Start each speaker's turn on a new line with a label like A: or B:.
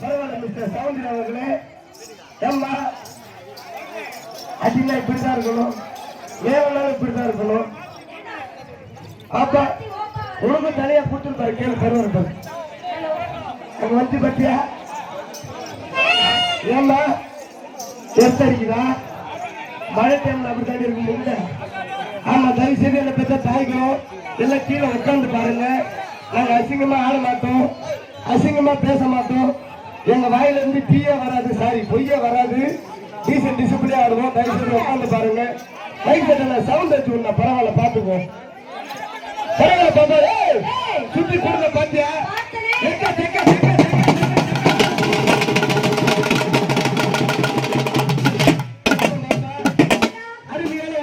A: பரவாயில்ல அவர்களே ஏம்மா? அடினா இப்படிதான் இருக்கணும். வேவனாலும் இப்படிதான் இருக்கணும்? அப்பா உனக்கு தலையா கொடுத்துருப்பாரு கேள்வி பெருவர் பாரு அங்க வந்து பத்தியா? ஏம்மா எர்த் அடிக்குதா? மழை டைம்ல அப்படி இருக்க முடியல ஆமா தயவு செய்து என்ன பெற்ற தாய்களும் எல்லாம் கீழே உட்காந்து பாருங்க. நாங்க அசிங்கமா ஆட மாட்டோம். அசிங்கமா பேச மாட்டோம். எங்க வாயில இருந்து டீயே வராது சாரி அமைதியா வராது. டீசன் டிசிப்ளினா ஆடுவோம் தயவு செஞ்சு உட்காந்து பாருங்க. லைட் செட்டில் சவுண்ட் வச்சு விடல பரவாயில்ல பாத்துக்கோ பரவாயில்ல பாப்பா சுத்தி கொடுங்க பாத்தியா?